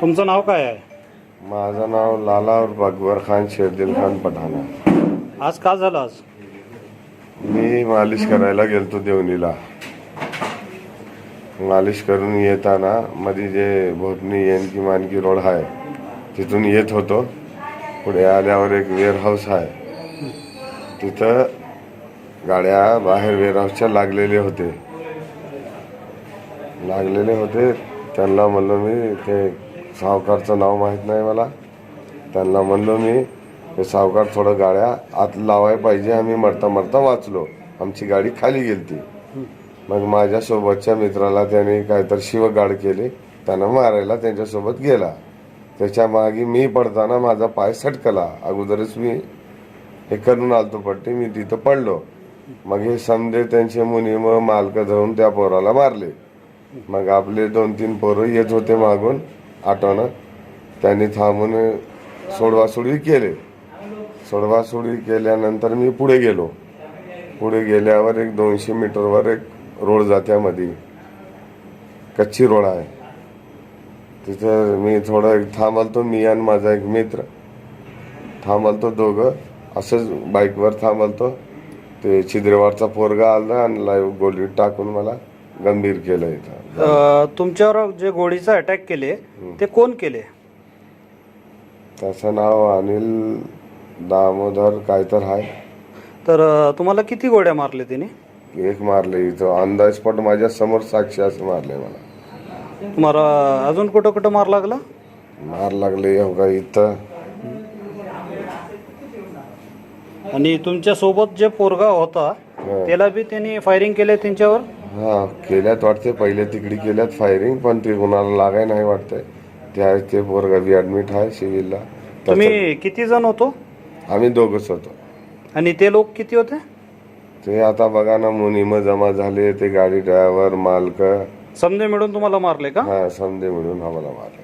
तुमचं नाव काय आहे? माझं नाव लाला अकबर खान शेरदिल खान पठाण. आहे. आज का झालं आज? मी मालिश करायला गेलतो देवणीला. मालिश करून येताना मध्ये जे भोपणी येनकी मानकी रोड आहे तिथून येत होतो. पुढे आल्यावर एक वेअर हाऊस आहे तिथं गाड्या बाहेर वेअर हाऊसच्या लागलेले होते. लागलेले होते त्यांना म्हणलो मी ते सावकारचं नाव माहीत नाही मला. त्यांना म्हणलो मी ते सावकार थोडं गाड्या आत लावाय पाहिजे. आम्ही मरता मरता वाचलो. आमची गाडी खाली गेलती. मग माझ्यासोबतच्या मित्राला त्याने काहीतरी शिवगाड केले. त्यांना मारायला त्यांच्यासोबत गेला. त्याच्यामागे मी पडताना माझा पाय सटकला. अगोदरच मी हे करून आलतो पट्टी. मी तिथं पडलो. मग हे समजे त्यांचे मुनी मग मालक धरून त्या पोराला मारले. मग आपले दोन तीन पोरं येत होते मागून. आठवणं? त्यांनी थांबून सोडवासोडी केले. सोडवासोडवी केल्यानंतर मी पुढे गेलो. पुढे गेल्यावर एक दोनशे मीटरवर एक रोड जात्यामध्ये. कच्ची रोड आहे. तिथं मी थोडं एक थांबलतो मी आणि माझा एक मित्र. थांबलतो दोघं. असंच बाईकवर थांबलतो. ते छिद्रेवारचा पोरगा आला आणि लाईव्ह गोली टाकून मला गंभीर केलं इथं. अ, तुमच्यावर जे गोळीचा अटॅक केले ते कोण केले? त्याचं नाव अनिल दामोदर काय तर आहे तर अ, तुम्हाला किती गोळ्या मारले तिने? एक मारले इथं. अंदाज स्पॉट माझ्यासमोर साक्षी असं मारले मला. तुम्हाला अजून कुठं कुठं मार लागला? मार लागले हो का इथं. आणि तुमच्यासोबत जे पोरगा होता त्याला बी त्यांनी फायरिंग केले त्यांच्यावर? हा केल्यात वाटते पहिले तिकडी केल्यात फायरिंग पण ते कुणाला लागाय नाही वाटतंय. त्या ते पोरगा बी ऍडमिट आहे सिव्हिलला तुम्ही किती जण होतो? आम्ही दोघच होतो. आणि ते लोक किती होते? ते आता बघा ना मुनिम जमा झाले ते गाडी ड्रायव्हर मालक. समजे मिळून तुम्हाला मारले का? हा समजे मिळून आम्हाला मारले.